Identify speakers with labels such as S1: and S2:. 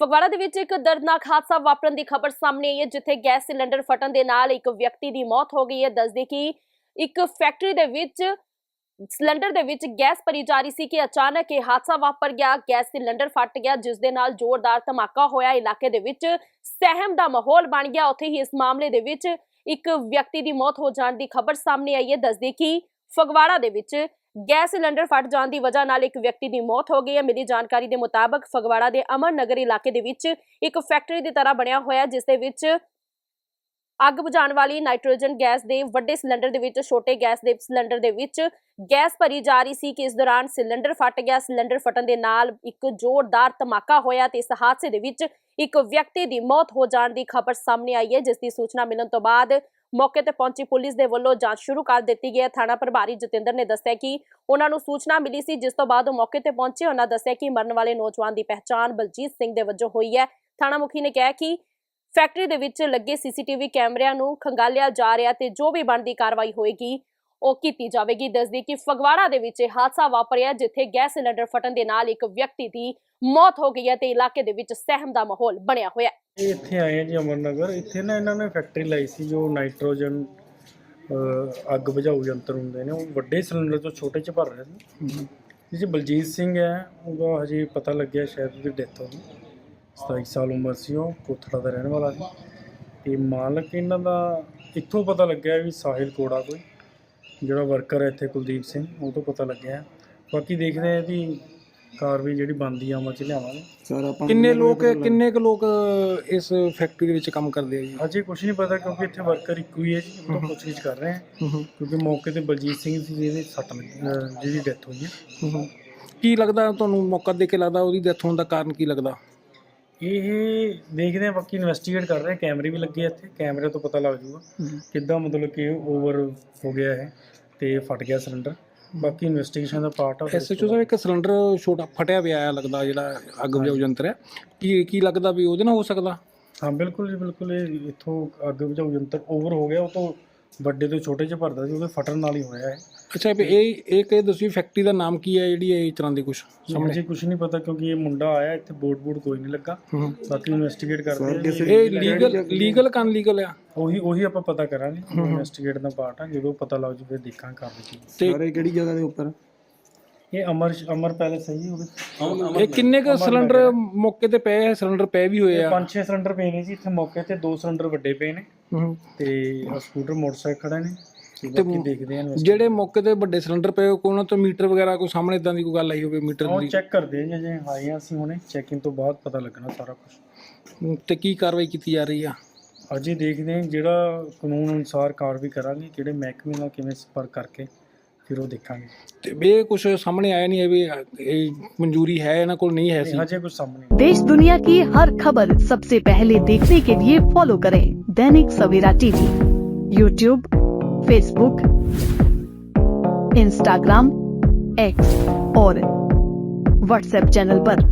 S1: ਫਗਵਾੜਾ ਦੇ ਵਿੱਚ ਇੱਕ ਦਰਦਨਾਕ ਹਾਦਸਾ ਵਾਪਰਨ ਦੀ ਖਬਰ ਸਾਹਮਣੇ ਆਈ ਹੈ, ਜਿੱਥੇ ਗੈਸ ਸਿਲੰਡਰ ਫਟਣ ਦੇ ਨਾਲ ਇੱਕ ਵਿਅਕਤੀ ਦੀ ਮੌਤ ਹੋ ਗਈ ਹੈ। ਦੱਸਦੇ ਕਿ ਇੱਕ ਫੈਕਟਰੀ ਦੇ ਵਿੱਚ, ਸਿਲੰਡਰ ਦੇ ਵਿੱਚ ਗੈਸ ਭਰੀ ਜਾ ਰਹੀ ਸੀ ਕਿ ਅਚਾਨਕ ਇਹ ਹਾਦਸਾ ਵਾਪਰ ਗਿਆ। ਗੈਸ ਸਿਲੰਡਰ ਫਟ ਗਿਆ, ਜਿਸ ਦੇ ਨਾਲ ਜ਼ੋਰਦਾਰ ਧਮਾਕਾ ਹੋਇਆ। ਇਲਾਕੇ ਦੇ ਵਿੱਚ ਸਹਿਮ ਦਾ ਮਾਹੌਲ ਬਣ ਗਿਆ। ਉੱਥੇ ਹੀ ਇਸ ਮਾਮਲੇ ਦੇ ਵਿੱਚ ਇੱਕ ਵਿਅਕਤੀ ਦੀ ਮੌਤ ਹੋ ਜਾਣ ਦੀ ਖਬਰ ਸਾਹਮਣੇ ਆਈ ਹੈ। ਦੱਸਦੇ ਕਿ ਫਗਵਾੜਾ ਦੇ ਵਿੱਚ ਗੈਸ ਸਿਲੰਡਰ ਫਟ ਜਾਣ ਦੀ ਵਜ੍ਹਾ ਨਾਲ ਇੱਕ ਵਿਅਕਤੀ ਦੀ ਮੌਤ ਹੋ ਗਈ ਹੈ। ਮਿਲੀ ਜਾਣਕਾਰੀ ਦੇ ਮੁਤਾਬਕ ਫਗਵਾੜਾ ਦੇ ਅਮਨ ਨਗਰ ਇਲਾਕੇ ਦੇ ਵਿੱਚ ਇੱਕ ਫੈਕਟਰੀ ਦੀ ਤਰ੍ਹਾਂ ਬਣਿਆ ਹੋਇਆ ਜਿਸ ਦੇ ਵਿੱਚ ਅੱਗ ਬੁਝਾਉਣ ਵਾਲੀ ਨਾਈਟ੍ਰੋਜਨ ਗੈਸ ਦੇ ਵੱਡੇ ਸਿਲੰਡਰ ਦੇ ਵਿੱਚ, ਛੋਟੇ ਗੈਸ ਦੇ ਸਿਲੰਡਰ ਦੇ ਵਿੱਚ ਗੈਸ ਭਰੀ ਜਾ ਰਹੀ ਸੀ ਕਿ ਇਸ ਦੌਰਾਨ ਸਿਲੰਡਰ ਫਟ ਗਿਆ। ਸਿਲੰਡਰ ਫਟਣ ਦੇ ਨਾਲ ਇੱਕ ਜ਼ੋਰਦਾਰ ਧਮਾਕਾ ਹੋਇਆ ਤੇ ਇਸ ਹਾਦਸੇ ਦੇ ਵਿੱਚ ਇੱਕ ਵਿਅਕਤੀ ਦੀ ਮੌਤ ਹੋ ਜਾਣ ਦੀ ਖਬਰ ਸਾਹਮਣੇ ਆਈ ਹੈ, ਜਿਸ ਦੀ ਸੂਚਨਾ ਮਿਲਣ ਤੋਂ ਬਾਅਦ ਮੌਕੇ ਤੇ ਪਹੁੰਚੀ ਪੁਲਿਸ ਦੇ ਵੱਲੋਂ ਜਾਂਚ ਸ਼ੁਰੂ ਕਰ ਦਿੱਤੀ ਗਈ ਹੈ। ਥਾਣਾ ਪ੍ਰਭਾਰੀ ਜਤਿੰਦਰ ਨੇ ਦੱਸਿਆ ਕਿ ਉਹਨਾਂ ਨੂੰ ਸੂਚਨਾ ਮਿਲੀ ਸੀ, ਜਿਸ ਤੋਂ ਬਾਅਦ ਉਹ ਮੌਕੇ ਤੇ ਪਹੁੰਚੇ। ਉਹਨਾਂ ਦੱਸਿਆ ਕਿ ਮਰਨ ਵਾਲੇ ਨੌਜਵਾਨ ਦੀ ਪਹਿਚਾਣ ਬਲਜੀਤ ਸਿੰਘ ਦੇ ਵਜੋਂ ਹੋਈ ਹੈ। ਥਾਣਾ ਮੁਖੀ ਨੇ ਕਿਹਾ ਕਿ ਫੈਕਟਰੀ ਦੇ ਵਿੱਚ ਲੱਗੇ ਸੀਸੀਟੀਵੀ ਕੈਮਰਿਆਂ ਨੂੰ ਖੰਗਾਲਿਆ ਜਾ ਰਿਹਾ ਤੇ ਜੋ ਵੀ ਬਣਦੀ ਕਾਰਵਾਈ ਹੋਏਗੀ ਉਹ ਕੀਤੀ ਜਾਵੇਗੀ। ਦੱਸਦੀ ਕਿ ਫਗਵਾੜਾ ਦੇ ਵਿੱਚ ਇਹ ਹਾਦਸਾ ਵਾਪਰਿਆ ਜਿੱਥੇ ਗੈਸ ਸਿਲੰਡਰ ਫਟਣ ਦੇ ਨਾਲ ਇੱਕ ਵਿਅਕਤੀ ਦੀ ਮੌਤ ਹੋ ਗਈ ਹੈ ਤੇ ਇਲਾਕੇ ਦੇ ਵਿੱਚ ਸਹਿਮ ਦਾ ਮਾਹੌਲ ਬਣਿਆ ਹੋਇਆ ਹੈ।
S2: ਇਹ ਇੱਥੇ ਆਏ ਜੀ ਅਮਰਨਗਰ। ਇੱਥੇ ਨਾ ਇਹਨਾਂ ਨੇ ਫੈਕਟਰੀ ਲਾਈ ਸੀ ਜੋ ਨਾਈਟ੍ਰੋਜਨ ਅਹ, ਅੱਗ ਬੁਝਾਊ ਯੰਤਰ ਹੁੰਦੇ ਨੇ ਉਹ ਵੱਡੇ ਸਿਲੰਡਰ ਤੋਂ ਛੋਟੇ ਚ ਭਰ ਰਹੇ ਸੀ ਜਿਸ 'ਚ ਬਲਜੀਤ ਸਿੰਘ ਹੈ ਉਹਦਾ ਹਜੇ ਪਤਾ ਲੱਗਿਆ ਸ਼ਾਇਦ ਉਹਦੀ ਡੈਥ ਹੋ ਗਈ। 27 ਸਾਲ ਉਮਰ ਸੀ ਉਹ ਕੋਥੜਾ ਦਾ ਰਹਿਣ ਵਾਲਾ ਸੀ। ਤੇ ਮਾਲਕ ਇਹਨਾਂ ਦਾ ਇੱਥੋਂ ਪਤਾ ਲੱਗਿਆ ਵੀ ਸਾਹਿਲ ਕੋੜਾ ਕੋਈ ਜਿਹੜਾ ਵਰਕਰ ਹੈ ਇੱਥੇ ਕੁਲਦੀਪ ਸਿੰਘ ਉਹ ਤੋਂ ਪਤਾ ਲੱਗਿਆ। ਬਾਕੀ ਦੇਖਦੇ ਆ ਇਹਦੀ ਕਾਰਵਾਈ ਜਿਹੜੀ ਬਣਦੀ ਆ ਅਮਲ ਚ ਲਿਆਵਾਂਗੇ।
S3: ਸਰ ਆਪਾਂ
S4: ਕਿੰਨੇ ਲੋਕ ਕਿੰਨੇ ਕੁ ਲੋਕ ਇਸ ਫੈਕਟਰੀ ਦੇ ਵਿੱਚ ਕੰਮ ਕਰਦੇ ਆ ਜੀ?
S2: ਅਜੇ ਕੁਝ ਨਹੀਂ ਪਤਾ ਕਿਉਂਕਿ ਇੱਥੇ ਵਰਕਰ ਇੱਕੋ ਹੀ ਹੈ ਜੀ ਉਹ ਪੁੱਛਗਿੱਛ ਕਰ ਰਹੇ ਕਿਉਂਕਿ ਮੌਕੇ ਤੇ ਬਲਜੀਤ ਸਿੰਘ ਸੀ ਜਿਹਦੇ ਸੱਟ ਲੱਗੀ ਜਿਹਦੀ ਡੈਥ ਹੋਈ ਹੈ।
S4: ਕੀ ਲੱਗਦਾ ਤੁਹਾਨੂੰ ਮੌਕਾ ਦੇ ਕੇ ਲੱਗਦਾ ਉਹਦੀ ਡੈਥ ਹੋਣ ਦਾ ਕਾਰਨ ਕੀ ਲੱਗਦਾ?
S2: ਇਹ ਦੇਖਦੇ ਆ ਬਾਕੀ ਇਨਵੈਸਟੀਗੇਟ ਕਰ ਰਹੇ ਕੈਮਰੇ ਵੀ ਲੱਗੇ ਇੱਥੇ। ਕੈਮਰੇ ਤੋਂ ਪਤਾ ਲੱਗ ਜਾਊਗਾ ਕਿੱਦਾਂ ਮਤਲਬ ਕਿ ਓਵਰ ਹੋ ਗਿਆ ਹੈ ਤੇ ਫਟ ਗਿਆ ਸਿਲੰਡਰ ਬਾਕੀ ਇਨਵੈਸਟੀਗੇਸ਼ਨ ਦਾ ਪਾਰਟ ਆ।
S4: ਐਸਐਚਓ ਸਾਹਿਬ ਇੱਕ ਸਿਲੰਡਰ ਛੋਟਾ ਫਟਿਆ ਪਿਆ ਆ ਲੱਗਦਾ ਜਿਹੜਾ ਅੱਗ ਬੁਝਾਊ ਯੰਤਰ ਹੈ ਕੀ ਕੀ ਲੱਗਦਾ ਵੀ ਉਹਦੇ ਨਾਲ ਹੋ ਸਕਦਾ?
S2: ਹਾਂ ਬਿਲਕੁਲ ਜੀ ਬਿਲਕੁਲ। ਇਹ ਇੱਥੋਂ ਅੱਗ ਬੁਝਾਊ ਯੰਤਰ ਓਵਰ ਹੋ ਗਿਆ ਉਹ ਤੋਂ ਵੱਡੇ ਤੋਂ ਛੋਟੇ ਚ ਭਰਦਾ ਸੀ ਉਹਦੇ ਫਟਣ ਨਾਲ ਹੀ ਹੋਇਆ ਹੈ
S4: ਅੱਛਾ ਵੀ ਇਹ ਇਹ ਕਿ ਦੱਸੀ ਫੈਕਟਰੀ ਦਾ ਨਾਮ ਕੀ ਹੈ ਜਿਹੜੀ ਇਹ ਇਸ ਤਰ੍ਹਾਂ ਦੀ ਕੁਝ ਸਾਹਮਣੇ?
S2: ਅਜੇ ਕੁਝ ਨਹੀਂ ਪਤਾ ਕਿਉਂਕਿ ਇਹ ਮੁੰਡਾ ਆਇਆ ਇੱਥੇ ਬੋਰਡ ਬੋਰਡ ਕੋਈ ਨਹੀਂ ਲੱਗਾ।
S4: ਹੂੰ।
S2: ਬਾਕੀ ਇਨਵੈਸਟੀਗੇਟ ਕਰਦੇ ਆ ਜੀ।
S4: ਇਹ ਲੀਗਲ ਲੀਗਲ ਕਨ ਲੀਗਲ ਆ?
S2: ਉਹੀ ਉਹੀ ਆਪਾਂ ਪਤਾ ਕਰਾਂਗੇ ਇਨਵੈਸਟੀਗੇਟ ਦਾ ਪਾਰਟ ਆ ਜਦੋਂ ਪਤਾ ਲੱਗ ਜੂ ਫਿਰ ਦੇਖਾਂਗੇ ਕਾਰਵਾਈ ਕੀ
S4: ਤੇ
S3: ਸਾਰੇ ਕਿਹੜੀ ਜਗ੍ਹਾ ਦੇ ਉੱਪਰ?
S2: ਇਹ ਅਮਰ ਅਮਰ ਪੈਲੇਸ ਹੈ ਜੀ ਉਹਦੇ।
S4: ਇਹ ਕਿੰਨੇ ਕੁ ਸਿਲੰਡਰ ਮੌਕੇ ਤੇ ਪਏ ਆ? ਸਿਲੰਡਰ ਪਏ ਵੀ ਹੋਏ ਆ?
S2: ਪੰਜ ਛੇ ਸਿਲੰਡਰ ਪਏ ਨੇ ਜੀ ਇੱਥੇ ਮੌਕੇ ਤੇ ਦੋ ਸਿਲੰਡਰ ਵੱਡੇ ਪਏ ਨੇ।
S4: ਹੂੰ।
S2: ਤੇ ਆਹ ਸਕੂਟਰ ਮੋਟਰਸਾਈਕਲ ਖੜਾ ਨੇ। ਤੇ ਬਾਕੀ ਦੇਖਦੇ ਆ investigate।
S4: ਜਿਹੜੇ ਮੌਕੇ ਤੇ ਵੱਡੇ ਸਿਲੰਡਰ ਪਏ ਕੋਈ ਉਹਨਾਂ ਤੋਂ ਮੀਟਰ ਵਗੈਰਾ ਕੋਈ ਸਾਹਮਣੇ ਇਦਾਂ ਦੀ ਕੋਈ ਗੱਲ ਆਈ ਹੋਵੇ ਮੀਟਰ
S2: ਉਹ
S4: ਦੀ?
S2: ਚੈੱਕ ਕਰਦੇ ਆ ਜੇ ਆਏ ਆ ਅਸੀਂ ਹੁਣੇ। ਚੈਕਿੰਗ ਤੋਂ ਬਾਅਦ ਪਤਾ ਲੱਗਣਾ ਸਾਰਾ ਕੁਝ
S4: ਤੇ ਕੀ ਕਾਰਵਾਈ ਕੀਤੀ ਜਾ ਰਹੀ ਆ?
S2: ਅਜੇ ਦੇਖਦੇ ਆ ਜਿਹੜਾ ਕਾਨੂੰਨ ਅਨੁਸਾਰ ਕਾਰਵਾਈ ਕਰਾਂਗੇ ਕਿਹੜੇ ਮਹਿਕਮੇ ਨਾਲ ਕਿਵੇਂ ਸੰਪਰਕ ਕਰਕੇ ਫਿਰ ਉਹ ਦੇਖਾਂਗੇ
S4: ਤੇ ਇਹ ਕੁਝ ਸਾਹਮਣੇ ਆਇਆ ਨਹੀਂ ਹੈ ਵੀ ਇਹ ਮਨਜ਼ੂਰੀ ਹੈ ਇਹਨਾਂ ਕੋਲ ਨਹੀਂ ਹੈ ਸੀ
S2: ਨਹੀਂ, ਹਜੇ ਕੁਝ ਸਾਹਮਣੇ
S5: देश दुनिया की हर खबर सबसे पहले देखने के लिए फॉलो करें Dainik Savera TV YouTube Facebook Instagram X और व्हाट्सएप चैनल पर।